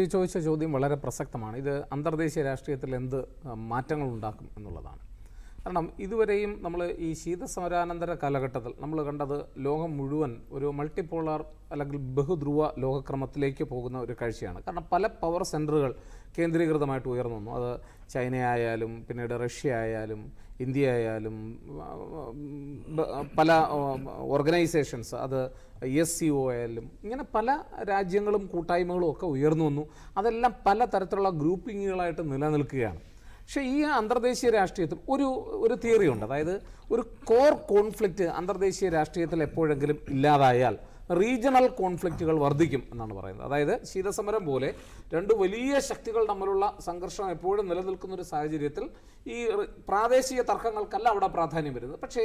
ഈ ചോദിച്ച ചോദ്യം വളരെ പ്രസക്തമാണ്. ഇത് അന്തർദേശീയ രാഷ്ട്രീയത്തിൽ എന്ത് മാറ്റങ്ങൾ ഉണ്ടാക്കും എന്നുള്ളതാണ്. കാരണം ഇതുവരെയും നമ്മൾ ഈ ശീതസമരാനന്തര കാലഘട്ടത്തിൽ നമ്മൾ കണ്ടത് ലോകം മുഴുവൻ ഒരു മൾട്ടിപോളാർ അല്ലെങ്കിൽ ബഹുധ്രുവ ലോകക്രമത്തിലേക്ക് പോകുന്ന ഒരു കാഴ്ചയാണ്. കാരണം പല പവർ സെന്ററുകൾ കേന്ദ്രീകൃതമായിട്ട് ഉയർന്നു വന്നു. അത് ചൈനയായാലും പിന്നീട് റഷ്യ ആയാലും ഇന്ത്യ ആയാലും പല ഓർഗനൈസേഷൻസ് അത് എസ് സി ഒ ആയാലും ഇങ്ങനെ പല രാജ്യങ്ങളും കൂട്ടായ്മകളും ഒക്കെ ഉയർന്നു വന്നു. അതെല്ലാം പല തരത്തിലുള്ള ഗ്രൂപ്പിങ്ങുകളായിട്ട് നിലനിൽക്കുകയാണ്. പക്ഷേ ഈ അന്തർദേശീയ രാഷ്ട്രീയത്തിൽ ഒരു ഒരു തിയറി ഉണ്ട്. അതായത് ഒരു കോർ കോൺഫ്ലിക്റ്റ് അന്തർദേശീയ രാഷ്ട്രീയത്തിൽ എപ്പോഴെങ്കിലും ഇല്ലാതായാൽ റീജിയണൽ കോൺഫ്ലിക്റ്റുകൾ വർദ്ധിക്കും എന്നാണ് പറയുന്നത്. അതായത് ശീതസമരം പോലെ രണ്ട് വലിയ ശക്തികൾ തമ്മിലുള്ള സംഘർഷം എപ്പോഴും നിലനിൽക്കുന്ന ഒരു സാഹചര്യത്തിൽ ഈ പ്രാദേശിക തർക്കങ്ങൾക്കല്ല അവിടെ പ്രാധാന്യം വരുന്നത്. പക്ഷേ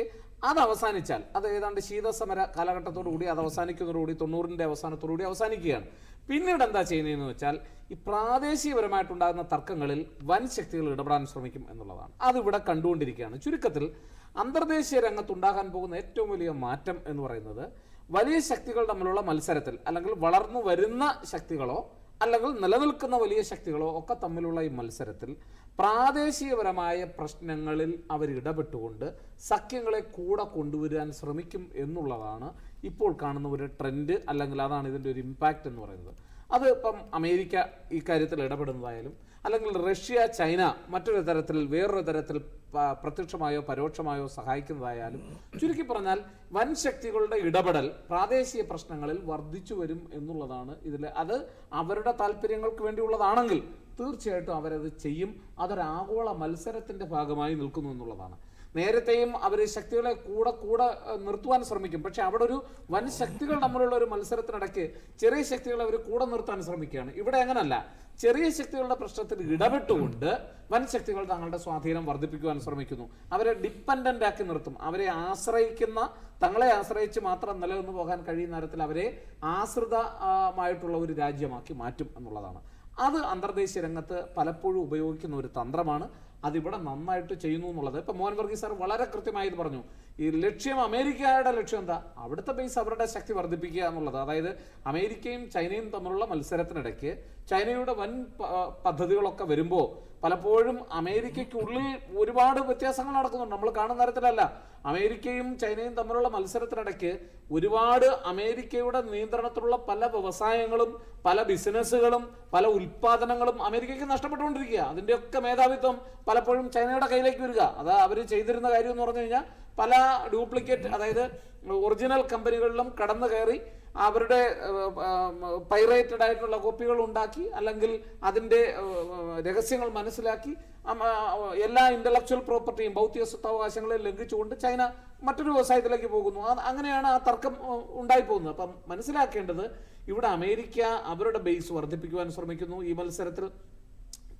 അത് അവസാനിച്ചാൽ അത് ഏതാണ്ട് ശീതസമര കാലഘട്ടത്തോടുകൂടി അത് അവസാനിക്കുന്നതോടുകൂടി തൊണ്ണൂറിന്റെ അവസാനത്തോടുകൂടി അവസാനിക്കുകയാണ്. പിന്നീട് എന്താ ചെയ്യുന്നതെന്ന് വെച്ചാൽ ഈ പ്രാദേശികപരമായിട്ടുണ്ടാകുന്ന തർക്കങ്ങളിൽ വൻ ശക്തികൾ ഇടപെടാൻ ശ്രമിക്കും എന്നുള്ളതാണ്. അതിവിടെ കണ്ടുകൊണ്ടിരിക്കുകയാണ്. ചുരുക്കത്തിൽ അന്തർദേശീയ രംഗത്തുണ്ടാകാൻ പോകുന്ന ഏറ്റവും വലിയ മാറ്റം എന്ന് പറയുന്നത് വലിയ ശക്തികൾ തമ്മിലുള്ള മത്സരത്തിൽ അല്ലെങ്കിൽ വളർന്നു വരുന്ന ശക്തികളോ അല്ലെങ്കിൽ നിലനിൽക്കുന്ന വലിയ ശക്തികളോ ഒക്കെ തമ്മിലുള്ള ഈ മത്സരത്തിൽ പ്രാദേശികപരമായ പ്രശ്നങ്ങളിൽ അവർ ഇടപെട്ടുകൊണ്ട് സഖ്യങ്ങളെ കൂടെ കൊണ്ടുവരാൻ ശ്രമിക്കും എന്നുള്ളതാണ് ഇപ്പോൾ കാണുന്ന ഒരു ട്രെൻഡ് അല്ലെങ്കിൽ അതാണ് ഇതിന്റെ ഒരു ഇമ്പാക്റ്റ് എന്ന് പറയുന്നത്. അത് ഇപ്പം അമേരിക്ക ഈ കാര്യത്തിൽ ഇടപെടുന്നതായാലും അല്ലെങ്കിൽ റഷ്യ ചൈന മറ്റൊരു തരത്തിൽ വേറൊരു തരത്തിൽ പ്രത്യക്ഷമായോ പരോക്ഷമായോ സഹായിക്കുന്നതായാലും ചുരുക്കി പറഞ്ഞാൽ വൻ ശക്തികളുടെ ഇടപെടൽ പ്രാദേശിക പ്രശ്നങ്ങളിൽ വർദ്ധിച്ചു വരും എന്നുള്ളതാണ് ഇതിൽ അത് അവരുടെ താല്പര്യങ്ങൾക്ക് വേണ്ടിയുള്ളതാണെങ്കിൽ തീർച്ചയായിട്ടും അവരത് ചെയ്യും. അതൊരാഗോള മത്സരത്തിന്റെ ഭാഗമായി നിൽക്കുന്നു എന്നുള്ളതാണ്. നേരത്തെയും അവർ ശക്തികളെ കൂടെ കൂടെ നിർത്തുവാൻ ശ്രമിക്കും. പക്ഷെ അവിടെ ഒരു വൻ ശക്തികൾ തമ്മിലുള്ള ഒരു മത്സരത്തിനിടയ്ക്ക് ചെറിയ ശക്തികളെ അവർ കൂടെ നിർത്താൻ ശ്രമിക്കുകയാണ്. ഇവിടെ അങ്ങനല്ല. ചെറിയ ശക്തികളുടെ പ്രശ്നത്തിൽ ഇടപെട്ടുകൊണ്ട് വൻ ശക്തികൾ തങ്ങളുടെ സ്വാധീനം വർദ്ധിപ്പിക്കുവാൻ ശ്രമിക്കുന്നു. അവരെ ഡിപ്പെൻഡന്റ് ആക്കി നിർത്തും. അവരെ ആശ്രയിക്കുന്ന തങ്ങളെ ആശ്രയിച്ച് മാത്രം നിലനിന്ന് പോകാൻ കഴിയുന്ന തരത്തിൽ അവരെ ആശ്രിതമായിട്ടുള്ള ഒരു രാജ്യമാക്കി മാറ്റും എന്നുള്ളതാണ്. അത് അന്തർദേശീയ രംഗത്ത് പലപ്പോഴും ഉപയോഗിക്കുന്ന ഒരു തന്ത്രമാണ്. അതിവിടെ നന്നായിട്ട് ചെയ്യുന്നു എന്നുള്ളത്. ഇപ്പൊ മോഹൻ വർഗീസ് സാർ വളരെ കൃത്യമായി ഇത് പറഞ്ഞു. ഈ ലക്ഷ്യം അമേരിക്കയുടെ ലക്ഷ്യം എന്താ? അവിടുത്തെ ബേസ് അവരുടെ ശക്തി വർദ്ധിപ്പിക്കുക എന്നുള്ളത്. അതായത് അമേരിക്കയും ചൈനയും തമ്മിലുള്ള മത്സരത്തിനിടയ്ക്ക് ചൈനയുടെ വൻ പദ്ധതികളൊക്കെ വരുമ്പോൾ പലപ്പോഴും അമേരിക്കയ്ക്കുള്ളിൽ ഒരുപാട് വ്യത്യാസങ്ങൾ നടക്കുന്നുണ്ട്. നമ്മൾ കാണുന്ന തരത്തിലല്ല. അമേരിക്കയും ചൈനയും തമ്മിലുള്ള മത്സരത്തിനിടയ്ക്ക് ഒരുപാട് അമേരിക്കയുടെ നിയന്ത്രണത്തിലുള്ള പല വ്യവസായങ്ങളും പല ബിസിനസ്സുകളും പല ഉൽപാദനങ്ങളും അമേരിക്കയ്ക്ക് നഷ്ടപ്പെട്ടുകൊണ്ടിരിക്കുക അതിന്റെയൊക്കെ മേധാവിത്വം പലപ്പോഴും ചൈനയുടെ കയ്യിലേക്ക് വരിക. അത് അവർ ചെയ്തിരുന്ന കാര്യം എന്ന് പറഞ്ഞു കഴിഞ്ഞാൽ പല ഡ്യൂപ്ലിക്കേറ്റ് അതായത് ഒറിജിനൽ കമ്പനികളിലും കടന്നു കയറി അവരുടെ പൈറേറ്റഡ് ആയിട്ടുള്ള കോപ്പികൾ ഉണ്ടാക്കി അല്ലെങ്കിൽ അതിന്റെ രഹസ്യങ്ങൾ മനസ്സിലാക്കി എല്ലാ ഇന്റലക്ച്വൽ പ്രോപ്പർട്ടിയും ഭൗതിക സ്വത്തവകാശങ്ങളെ ലംഘിച്ചുകൊണ്ട് ചൈന മറ്റൊരു വ്യവസായത്തിലേക്ക് പോകുന്നു. അങ്ങനെയാണ് ആ തർക്കം ഉണ്ടായി പോകുന്നത് അപ്പം മനസ്സിലാക്കേണ്ടത് ഇവിടെ അമേരിക്ക അവരുടെ ബേസ് വർദ്ധിപ്പിക്കുവാൻ ശ്രമിക്കുന്നു. ഈ മത്സരത്തിൽ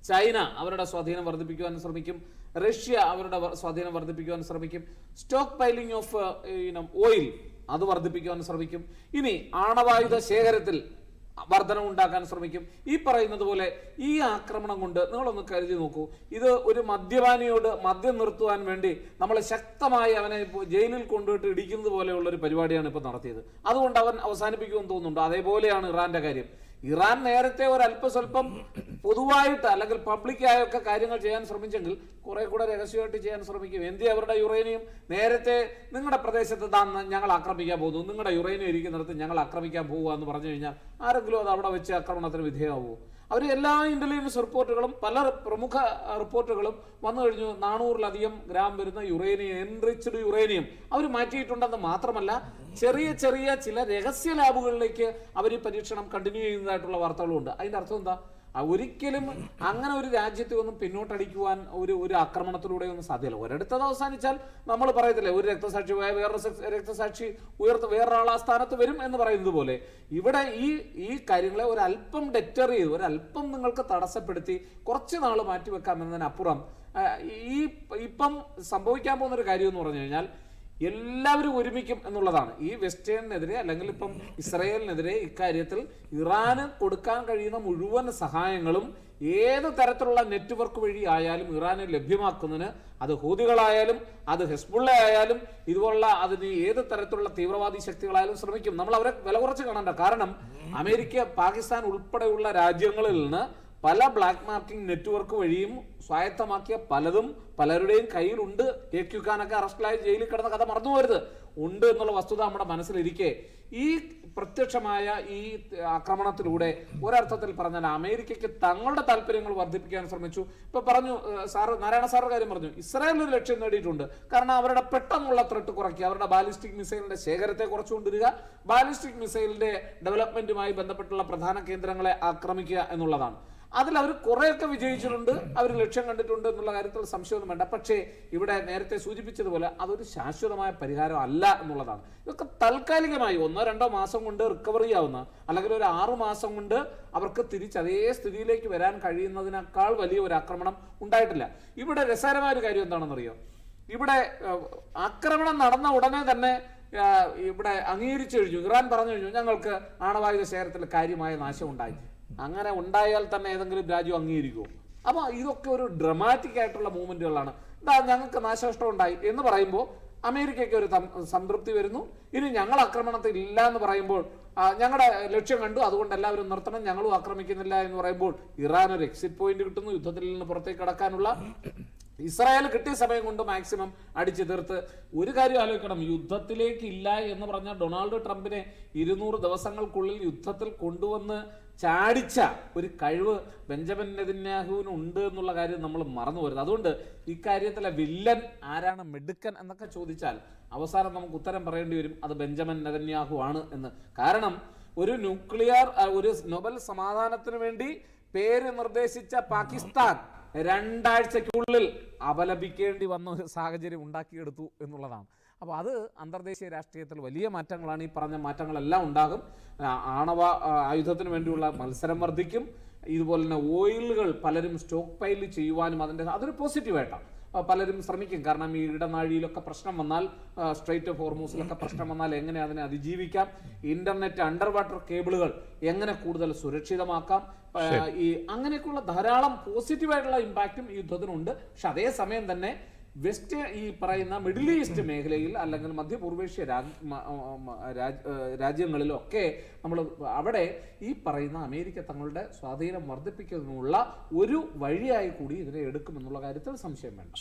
ചൈന അവരുടെ സ്വാധീനം വർദ്ധിപ്പിക്കുവാൻ ശ്രമിക്കും. റഷ്യ അവരുടെ സ്വാധീനം വർദ്ധിപ്പിക്കുവാൻ ശ്രമിക്കും. സ്റ്റോക്ക് പൈലിംഗ് ഓഫ് ഓയിൽ അത് വർദ്ധിപ്പിക്കുവാൻ ശ്രമിക്കും. ഇനി ആണവായുധ ശേഖരത്തിൽ വർധനം ഉണ്ടാക്കാൻ ശ്രമിക്കും. ഈ പറയുന്നത് പോലെ ഈ ആക്രമണം കൊണ്ട് നിങ്ങളൊന്ന് കരുതി നോക്കൂ. ഇത് ഒരു മദ്യപാനിയോട് മദ്യം നിർത്തുവാൻ വേണ്ടി നമ്മൾ ശക്തമായി അവനെ ജയിലിൽ കൊണ്ടുപോയിട്ട് ഇടിക്കുന്നത് പോലെയുള്ള ഒരു പരിപാടിയാണ് ഇപ്പോൾ നടത്തിയത്. അതുകൊണ്ട് അവൻ അവസാനിപ്പിക്കുമെന്ന് തോന്നുന്നുണ്ട്. അതേപോലെയാണ് ഇറാന്റെ കാര്യം. ഇറാൻ നേരത്തെ ഒരു അല്പസ്വല്പം പൊതുവായിട്ട് അല്ലെങ്കിൽ പബ്ലിക്കായൊക്കെ കാര്യങ്ങൾ ചെയ്യാൻ ശ്രമിച്ചെങ്കിൽ കുറെ കൂടെ രഹസ്യമായിട്ട് ചെയ്യാൻ ശ്രമിക്കും. എന്തി അവരുടെ യുറേനിയം? നേരത്തെ നിങ്ങളുടെ പ്രദേശത്ത് താൻ ഞങ്ങൾ ആക്രമിക്കാൻ പോകുന്നു. നിങ്ങളുടെ യുറേനിയം ഇരിക്കുന്നിടത്ത് ഞങ്ങൾ ആക്രമിക്കാൻ പോകുക എന്ന് പറഞ്ഞു കഴിഞ്ഞാൽ ആരെങ്കിലും അത് അവിടെ വെച്ച് ആക്രമണത്തിന് വിധേയമാവുമോ? അവർ എല്ലാ ഇന്റലിജൻസ് റിപ്പോർട്ടുകളും പല പ്രമുഖ റിപ്പോർട്ടുകളും വന്നു കഴിഞ്ഞു. നാനൂറിലധികം ഗ്രാം വരുന്ന യുറേനിയം എൻറിച്ച്ഡ് യുറേനിയം അവർ മാറ്റിയിട്ടുണ്ടെന്ന് മാത്രമല്ല ചെറിയ ചെറിയ ചില രഹസ്യ ലാബുകളിലേക്ക് അവർ ഈ പരീക്ഷണം കണ്ടിന്യൂ ചെയ്യുന്നതായിട്ടുള്ള വാർത്തകളുണ്ട്. അതിന്റെ അർത്ഥം എന്താ? ഒരിക്കലും അങ്ങനെ ഒരു രാജ്യത്തെ ഒന്നും പിന്നോട്ടടിക്കുവാൻ ഒരു ഒരു ആക്രമണത്തിലൂടെ ഒന്നും സാധ്യമല്ല. ഒരിടത്തത് അവസാനിച്ചാൽ നമ്മൾ പറയത്തില്ലേ ഒരു രക്തസാക്ഷി പോയ വേറൊരു രക്തസാക്ഷി ഉയർത്ത് വേറൊരാൾ ആ സ്ഥാനത്ത് വരും എന്ന് പറയുന്നത് പോലെ. ഇവിടെ ഈ ഈ കാര്യങ്ങളെ ഒരല്പം ഡെറ്റർ ചെയ്ത് ഒരല്പം നിങ്ങൾക്ക് തടസ്സപ്പെടുത്തി കുറച്ച് നാൾ മാറ്റിവെക്കാം എന്നതിനപ്പുറം ഈ ഇപ്പം സംഭവിക്കാൻ പോകുന്ന ഒരു കാര്യം എന്ന് പറഞ്ഞു കഴിഞ്ഞാൽ എല്ലാവരും ഒരുമിക്കും എന്നുള്ളതാണ്. ഈ വെസ്റ്റേണിനെതിരെ അല്ലെങ്കിൽ ഇപ്പം ഇസ്രയേലിനെതിരെ ഇക്കാര്യത്തിൽ ഇറാന് കൊടുക്കാൻ കഴിയുന്ന മുഴുവൻ സഹായങ്ങളും ഏത് തരത്തിലുള്ള നെറ്റ്വർക്ക് വഴി ആയാലും ഇറാന് ലഭ്യമാക്കുന്നതിന് അത് ഹൂതികളായാലും അത് ഹെസ്ബുള്ള ആയാലും ഇതുപോലുള്ള അതിന് ഏത് തരത്തിലുള്ള തീവ്രവാദി ശക്തികളായാലും ശ്രമിക്കും. നമ്മൾ അവരെ വില കുറച്ച് കാണണ്ട. കാരണം അമേരിക്ക പാകിസ്ഥാൻ ഉൾപ്പെടെയുള്ള രാജ്യങ്ങളിൽ നിന്ന് പല ബ്ലാക്ക് മാർക്കിംഗ് നെറ്റ്വർക്ക് വഴിയും സ്വായത്തമാക്കിയ പലതും പലരുടെയും കയ്യിലുണ്ട്. കെ ക്യു അറസ്റ്റിലായി ജയിലിൽ കിടന്ന കഥ മറന്നു പോരുത് ഉണ്ട് എന്നുള്ള വസ്തുത നമ്മുടെ മനസ്സിലിരിക്കെ. ഈ പ്രത്യക്ഷമായ ഈ ആക്രമണത്തിലൂടെ ഒരർത്ഥത്തിൽ പറഞ്ഞാൽ അമേരിക്കയ്ക്ക് തങ്ങളുടെ താല്പര്യങ്ങൾ വർദ്ധിപ്പിക്കാൻ ശ്രമിച്ചു. ഇപ്പൊ പറഞ്ഞു സാറ് നാരായണ സാറ് കാര്യം പറഞ്ഞു. ഇസ്രായേൽ ഒരു ലക്ഷ്യം നേടിയിട്ടുണ്ട്. കാരണം അവരുടെ പെട്ടെന്നുള്ള ത്രെട്ട് കുറയ്ക്കുക അവരുടെ ബാലിസ്റ്റിക് മിസൈലിന്റെ ശേഖരത്തെ കുറച്ചുകൊണ്ടിരിക്കുക ബാലിസ്റ്റിക് മിസൈലിന്റെ ഡെവലപ്മെന്റുമായി ബന്ധപ്പെട്ടുള്ള പ്രധാന കേന്ദ്രങ്ങളെ ആക്രമിക്കുക എന്നുള്ളതാണ്. അതിൽ അവർ കുറെയൊക്കെ വിജയിച്ചിട്ടുണ്ട് അവർ ലക്ഷ്യം കണ്ടിട്ടുണ്ട് എന്നുള്ള കാര്യത്തിൽ സംശയമൊന്നും വേണ്ട. പക്ഷേ ഇവിടെ നേരത്തെ സൂചിപ്പിച്ചതുപോലെ അതൊരു ശാശ്വതമായ പരിഹാരം അല്ല എന്നുള്ളതാണ്. ഇതൊക്കെ താൽക്കാലികമായി ഒന്നോ രണ്ടോ മാസം കൊണ്ട് റിക്കവറി ആവുന്ന അല്ലെങ്കിൽ ഒരു ആറു മാസം കൊണ്ട് അവർക്ക് തിരിച്ച് അതേ സ്ഥിതിയിലേക്ക് വരാൻ കഴിയുന്നതിനേക്കാൾ വലിയ ഒരു ആക്രമണം ഉണ്ടായിട്ടില്ല. ഇവിടെ രസകരമായ ഒരു കാര്യം എന്താണെന്നറിയോ? ഇവിടെ ആക്രമണം നടന്ന ഉടനെ തന്നെ ഇവിടെ അംഗീകരിച്ചു കഴിഞ്ഞു. ഇറാൻ പറഞ്ഞു കഴിഞ്ഞു ഞങ്ങൾക്ക് ആണവായുധ ശേഖരത്തിൽ കാര്യമായ നാശം ഉണ്ടായി അങ്ങനെ ഉണ്ടായാൽ തന്നെ ഏതെങ്കിലും രാജ്യം അംഗീകരിക്കുമോ? അപ്പൊ ഇതൊക്കെ ഒരു ഡ്രമാറ്റിക് ആയിട്ടുള്ള മൂവ്മെന്റുകളാണ് ഇതാ ഞങ്ങൾക്ക് നാശനഷ്ടം ഉണ്ടായി എന്ന് പറയുമ്പോൾ അമേരിക്കയ്ക്ക് ഒരു സംതൃപ്തി വരുന്നു. ഇനി ഞങ്ങൾ ആക്രമണത്തിൽ ഇല്ല എന്ന് പറയുമ്പോൾ ഞങ്ങളുടെ ലക്ഷ്യം കണ്ടു. അതുകൊണ്ട് എല്ലാവരും നിർത്തണം. ഞങ്ങളും ആക്രമിക്കുന്നില്ല എന്ന് പറയുമ്പോൾ ഇറാൻ ഒരു എക്സിറ്റ് പോയിന്റ് കിട്ടുന്നു. യുദ്ധത്തിൽ നിന്ന് പുറത്തേക്ക് കടക്കാനുള്ള ഇസ്രായേൽ കിട്ടിയ സമയം കൊണ്ട് മാക്സിമം അടിച്ചു തീർത്ത് ഒരു കാര്യം ആലോചിക്കണം. യുദ്ധത്തിലേക്ക് ഇല്ല എന്ന് പറഞ്ഞ ഡൊണാൾഡ് ട്രംപിനെ ഇരുന്നൂറ് ദിവസങ്ങൾക്കുള്ളിൽ യുദ്ധത്തിൽ കൊണ്ടുവന്ന് ചാടിച്ച ഒരു കഴിവ് ബെഞ്ചമിൻ നെതിന്യാഹുവിന് ഉണ്ട് എന്നുള്ള കാര്യം നമ്മൾ മറന്നു പോരുത്. അതുകൊണ്ട് ഇക്കാര്യത്തിലെ വില്ലൻ ആരാണ്? മിടുക്കൻ എന്നൊക്കെ ചോദിച്ചാൽ അവസാനം നമുക്ക് ഉത്തരം പറയേണ്ടി വരും. അത് ബെഞ്ചമിൻ നെതന്യാഹു ആണ് എന്ന്. കാരണം ഒരു ന്യൂക്ലിയർ ഒരു നൊബൽ സമാധാനത്തിന് വേണ്ടി പേര് നിർദ്ദേശിച്ച പാകിസ്ഥാൻ രണ്ടാഴ്ചക്കുള്ളിൽ അപലപിക്കേണ്ടി വന്ന ഒരു സാഹചര്യം ഉണ്ടാക്കിയെടുത്തു എന്നുള്ളതാണ്. അപ്പോൾ അത് അന്തർദേശീയ രാഷ്ട്രീയത്തിൽ വലിയ മാറ്റങ്ങളാണ്. ഈ പറഞ്ഞ മാറ്റങ്ങളെല്ലാം ഉണ്ടാകും. ആണവ ആയുധത്തിന് വേണ്ടിയുള്ള മത്സരം വർദ്ധിക്കും. ഇതുപോലെ തന്നെ ഓയിലുകൾ പലരും സ്റ്റോക്ക് പൈൽ ചെയ്യുവാനും അതിന്റെ അതൊരു പോസിറ്റീവായിട്ടാണ്. പലരും ശ്രമിക്കും. കാരണം ഈ ഇടനാഴിയിലൊക്കെ പ്രശ്നം വന്നാൽ സ്ട്രേറ്റ് ഓഫ് ഹോർമൂസിലൊക്കെ പ്രശ്നം വന്നാൽ എങ്ങനെ അതിനെ അതിജീവിക്കാം? ഇന്റർനെറ്റ് അണ്ടർ വാട്ടർ കേബിളുകൾ എങ്ങനെ കൂടുതൽ സുരക്ഷിതമാക്കാം? ഈ അങ്ങനെയൊക്കെയുള്ള ധാരാളം പോസിറ്റീവായിട്ടുള്ള ഇമ്പാക്റ്റും ഈ യുദ്ധത്തിനുണ്ട്. പക്ഷെ അതേസമയം തന്നെ വെസ്റ്റ് ഈ പറയുന്ന മിഡിൽ ഈസ്റ്റ് മേഖലയിൽ അല്ലെങ്കിൽ മധ്യപൂർവേഷ്യ രാജ്യങ്ങളിലൊക്കെ നമ്മൾ അവിടെ ഈ പറയുന്ന അമേരിക്ക തങ്ങളുടെ സ്വാധീനം വർദ്ധിപ്പിക്കുന്നതിനുള്ള ഒരു വഴിയായി കൂടി ഇതിനെ എടുക്കുമെന്നുള്ള കാര്യത്തിൽ സംശയം വേണ്ട.